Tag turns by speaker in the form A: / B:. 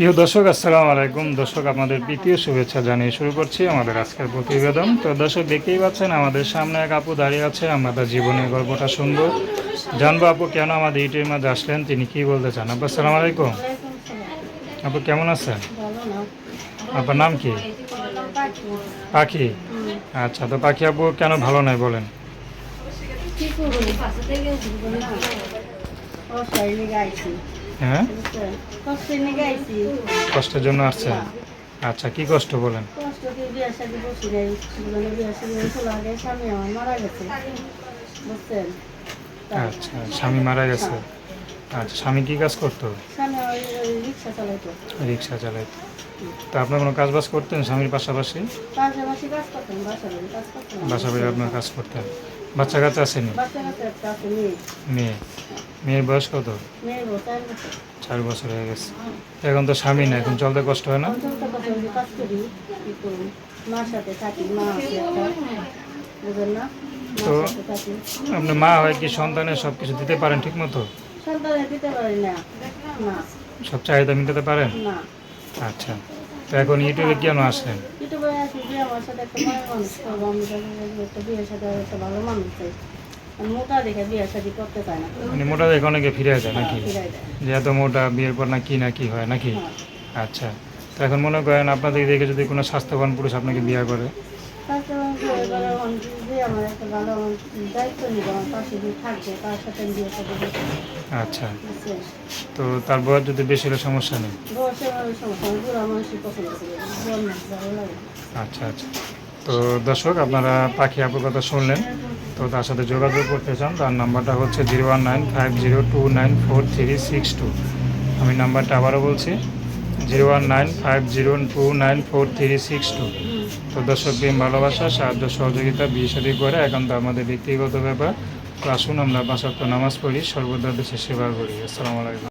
A: প্রিয় দর্শক, আসসালামু আলাইকুম। দর্শক আমাদের দ্বিতীয় শুভেচ্ছা জানিয়ে শুরু করছি আমাদের আজকের প্রতিবেদন। তো দর্শক, দেখতেই পাচ্ছেন, আমাদের সামনে এক আপু দাঁড়িয়ে আছে, আমরা তার জীবনের গল্পটা শুনব। জানব আপু, কেন আমাদের ইউটিউবের মাঝে আসলেন, তিনি কি বলতে চান? আপু, আসসালামু আলাইকুম। আপু, কেমন আছেন? আপনার নাম কি? পাখি। আচ্ছা তো পাখি আপু, কেন ভালো নয় বলেন।
B: কি
A: হ্যাঁ? কষ্টের জন্য আসছেন আচ্ছা কি কষ্ট বলেন? আচ্ছা স্বামী মারা গেছে। আচ্ছা স্বামী কি কাজ করতো?
B: রিক্সা চালাইতো।
A: তা আপনার কোনো কাজ বাজ করতেন স্বামীর পাশাপাশি?
B: পাশাপাশি কাজ করতেন বাসা বাড়ি
A: বাসা বাড়ি আপনার কাজ করতেন। বাচ্চা কাচ্চা
B: আছে মেয়ে
A: মেয়ে মেয়ের বয়স কত? চার বছর। হয়ে গেছে। এখন তো স্বামী না এখন চলতে কষ্ট হয় না?
B: না
A: তো-
B: মার সাথে থাকি
A: আপনি মা হয় কি সন্তানের সব কিছু দিতে পারেন ঠিক মতো
B: না। না।
A: সব চাহিদা মিটাতে পারেন? আচ্ছা। তো এখন ইউটিউবে কেন আসলেন?
B: ইউটিউবে আসি যে আমার সাথে একটা মায়ের মানুষ করব আমি একটা বিয়ের সাথে একটা ভালো মানুষ চাই। মোটা দেখে করতে না।
A: মানে মোটা দেখে অনেকে ফিরে যায় নাকি? যে এত মোটা বিয়ের পর না কি না কি হয় নাকি?
B: হ্যাঁ।
A: আচ্ছা। তো এখন মনে করেন আপনাদের দেখে যদি কোনো স্বাস্থ্যবান পুরুষ আপনাকে বিয়ে করে
B: তারপরে আমি এবারে আমার একটা ভালো দায়িত্ব নিবে আমার পাশে থাকবে তার সাথে বিয়ে সাথে
A: আচ্ছা। তো তার বয়স যদি বেশি হলে সমস্যা নেই? আচ্ছা আচ্ছা। তো দর্শক, আপনারা পাখি আপুর কথা শুনলেন। তো তার সাথে যোগাযোগ করতে চান, তার নাম্বারটা হচ্ছে zero one nine five zero two nine four three six two. আমি নাম্বারটা আবারও বলছি, zero one nine five zero two nine four three six two. দর্শক প্রেম ভালোবাসা, সাহায্য সহযোগিতা, বিয়ে শাদী করে তো আমাদের ব্যক্তিগত ব্যাপার। তো আসুন আমরা বাসাত্ম নামাজ পড়ি, সর্বদা দেশের সেবা করি। আসসালামু আলাইকুম।